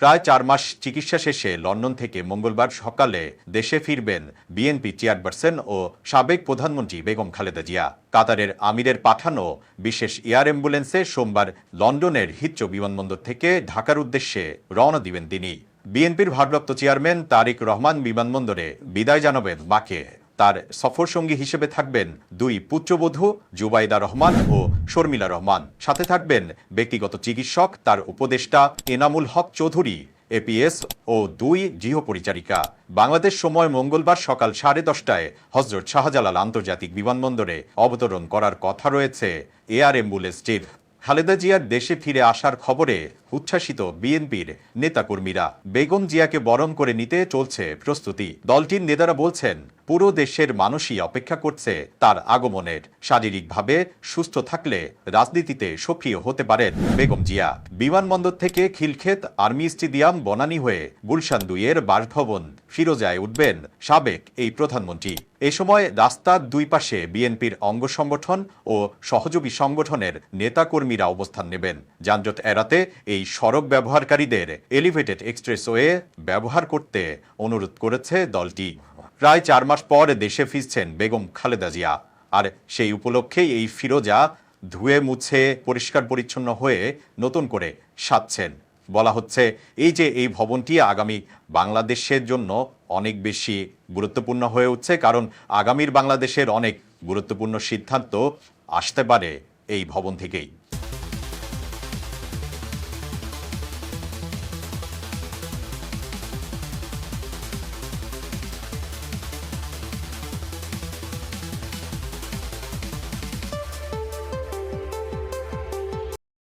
প্রায় চার মাস চিকিৎসা শেষে লন্ডন থেকে মঙ্গলবার সকালে দেশে ফিরবেন বিএনপি চেয়ারপারসন ও সাবেক প্রধানমন্ত্রী বেগম খালেদা জিয়া। কাতারের আমিরের পাঠানো বিশেষ এয়ার অ্যাম্বুলেন্সে সোমবার লন্ডনের হিথ্রো বিমানবন্দর থেকে ঢাকার উদ্দেশ্যে রওনা দিবেন তিনি। বিএনপির ভারপ্রাপ্ত চেয়ারম্যান তারিক রহমান বিমানবন্দরে বিদায় জানাবেন মাকে। তার সফরসঙ্গী হিসেবে থাকবেন দুই পুত্রবধূ জুবাইদা রহমান ও শর্মিলা রহমান। সাথে থাকবেন ব্যক্তিগত চিকিৎসক, তার উপদেষ্টা এনামুল হক চৌধুরী, এপিএস ও দুই গৃহ পরিচারিকা বাংলাদেশ সময় মঙ্গলবার সকাল সাড়ে দশটায় হজরত শাহজালাল আন্তর্জাতিক বিমানবন্দরে অবতরণ করার কথা রয়েছে এয়ার অ্যাম্বুলেন্সটির। খালেদা জিয়ার দেশে ফিরে আসার খবরে উচ্ছ্বাসিত বিএনপির নেতাকর্মীরা, বেগম জিয়াকে বরণ করে নিতে চলছে প্রস্তুতি। দলটির নেতারা বলছেন পুরো দেশের মানুষই অপেক্ষা করছে তার আগমনের। শারীরিকভাবে সুস্থ থাকলে রাজনীতিতে সক্রিয় হতে পারেন বেগম জিয়া। বিমানবন্দর থেকে খিলক্ষেত আর্মি স্টেডিয়াম বনানী হয়ে গুলশান দুইয়ের বাসভবন ফিরোজায় উঠবেন সাবেক এই প্রধানমন্ত্রী। এ সময় রাস্তার দুই পাশে বিএনপির অঙ্গ সংগঠন ও সহযোগী সংগঠনের নেতাকর্মীরা অবস্থান নেবেন। যানজট এড়াতে এই সড়ক ব্যবহারকারীদের এলিভেটেড এক্সপ্রেসওয়ে ব্যবহার করতে অনুরোধ করেছে দলটি। প্রায় চার মাস পর দেশে ফিরছেন বেগম খালেদা জিয়া। আর সেই উপলক্ষেই এই ফিরোজা ধুয়ে মুছে পরিষ্কার পরিচ্ছন্ন হয়ে নতুন করে সাজছেন। বলা হচ্ছে, এই যে এই ভবনটি আগামী বাংলাদেশের জন্য অনেক বেশি গুরুত্বপূর্ণ হয়ে উঠছে, কারণ আগামীর বাংলাদেশের অনেক গুরুত্বপূর্ণ সিদ্ধান্ত আসতে পারে এই ভবন থেকেই।